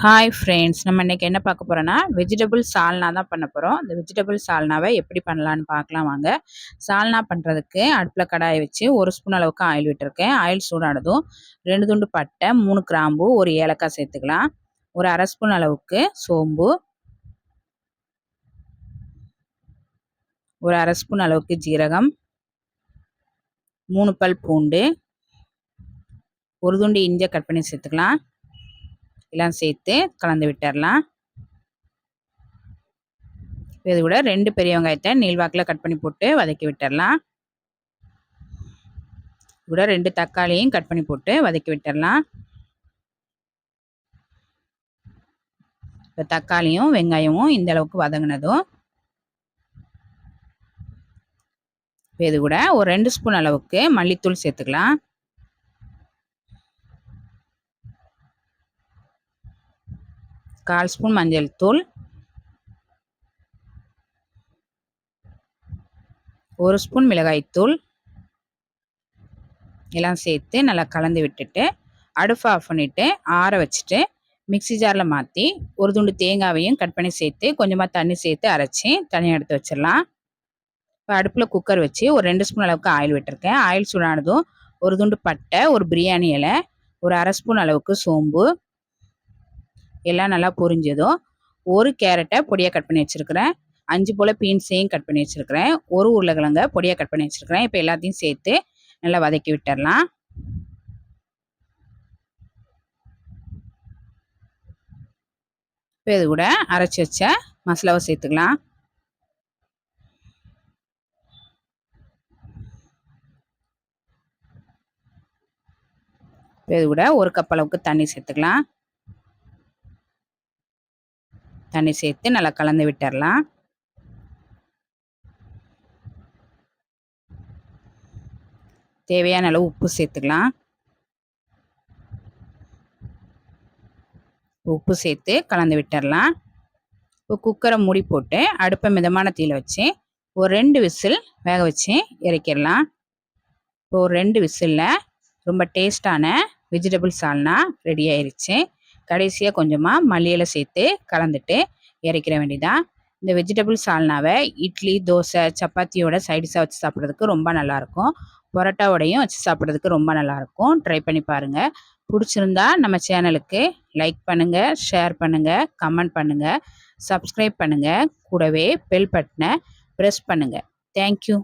Hi friends நம்ம இன்றைக்கி என்ன பார்க்க போகிறோன்னா வெஜிடபிள் சால்னா தான் பண்ண போகிறோம் இந்த வெஜிடபிள் சால்னாவை எப்படி பண்ணலான்னு பார்க்கலாம் வாங்க. சால்னா பண்ணுறதுக்கு அடுப்பில் கடாயை வச்சு ஒரு ஸ்பூன் அளவுக்கு ஆயில் விட்டுருக்கேன். ஆயில் சூடானதும் ரெண்டு துண்டு பட்டை மூணு கிராம்பு ஒரு ஏலக்காய் சேர்த்துக்கலாம். ஒரு அரை ஸ்பூன் அளவுக்கு சோம்பு. ஒரு அரை ஸ்பூன் அளவுக்கு ஜீரகம். மூணு பல் பூண்டு. ஒரு துண்டு இஞ்சியை கட் பண்ணி சேர்த்துக்கலாம். எல்லாம் சேர்த்து கலந்து விட்டுடலாம் இது கூட ரெண்டு பெரிய வெங்காயத்தை நீள்வாக்கில் கட் பண்ணி போட்டு வதக்கி விட்டுடலாம் கூட ரெண்டு தக்காளியும் கட் பண்ணி போட்டு வதக்கி விட்டுடலாம் இப்போ தக்காளியும் வெங்காயமும் இந்த அளவுக்கு வதங்கினதும் இது கூட ஒரு ரெண்டு ஸ்பூன் அளவுக்கு மல்லித்தூள் சேர்த்துக்கலாம். கால் ஸ்பூன் மஞ்சள் தூள். ஒரு ஸ்பூன் மிளகாய்த்தூள் எல்லாம் சேர்த்து நல்லா கலந்து விட்டுட்டு அடுப்பு ஆஃப் பண்ணிவிட்டு ஆற வச்சுட்டு மிக்சி ஜாரில் மாற்றி ஒரு துண்டு தேங்காவையும் கட் பண்ணி சேர்த்து கொஞ்சமாக தண்ணி சேர்த்து அரைச்சி தனியாக எடுத்து வச்சிடலாம். இப்போ அடுப்பில் குக்கர் வச்சு ஒரு ரெண்டு ஸ்பூன் அளவுக்கு ஆயில் விட்டுருக்கேன். ஆயில் சூடானதும் ஒரு துண்டு பட்டை ஒரு பிரியாணி இலை ஒரு அரை ஸ்பூன் அளவுக்கு சோம்பு எல்லாம் நல்லா பொரிஞ்சதும் ஒரு கேரட்டை பொடியாக கட் பண்ணி வச்சுருக்கிறேன். அஞ்சு போல் பீன்ஸையும் கட் பண்ணி வச்சுருக்கிறேன். ஒரு உருளைக்கிழங்க பொடியாக கட் பண்ணி வச்சுருக்கிறேன். இப்போ எல்லாத்தையும் சேர்த்து நல்லா வதக்கி விட்டுடலாம் இப்போ இது கூட அரைச்சி வச்ச மசாலாவை சேர்த்துக்கலாம். இப்போ இது கூட ஒரு கப் அளவுக்கு தண்ணி சேர்த்துக்கலாம். தண்ணி சேர்த்து நல்லா கலந்து விட்டுடலாம் தேவையான அளவு உப்பு சேர்த்துக்கலாம். உப்பு சேர்த்து கலந்து விட்டுடலாம் இப்போ குக்கரை மூடி போட்டு அடுப்பை மிதமான தீயில் வச்சு ஒரு ரெண்டு விசில் வேக வச்சு இறக்கிடலாம். இப்போ ஒரு ரெண்டு விசிலில் ரொம்ப டேஸ்டான வெஜிடபிள் சால்னா ரெடி ஆயிடுச்சு கடைசியாக கொஞ்சமாக மல்லியில் சேர்த்து கலந்துட்டு இறக்கிற வேண்டியதான் இந்த வெஜிடபிள் சால்னாவை இட்லி தோசை சப்பாத்தியோட சைடிஷாக வச்சு சாப்பிட்றதுக்கு ரொம்ப நல்லாயிருக்கும். பொரோட்டாவோடையும் வச்சு சாப்பிட்றதுக்கு ரொம்ப நல்லாயிருக்கும். ட்ரை பண்ணி பாருங்கள் பிடிச்சிருந்தா நம்ம சேனலுக்கு லைக் பண்ணுங்கள் ஷேர் பண்ணுங்கள் கமெண்ட் பண்ணுங்கள் சப்ஸ்கிரைப் பண்ணுங்கள் கூடவே பெல் பட்டனை ப்ரெஸ் பண்ணுங்கள் தேங்க்யூ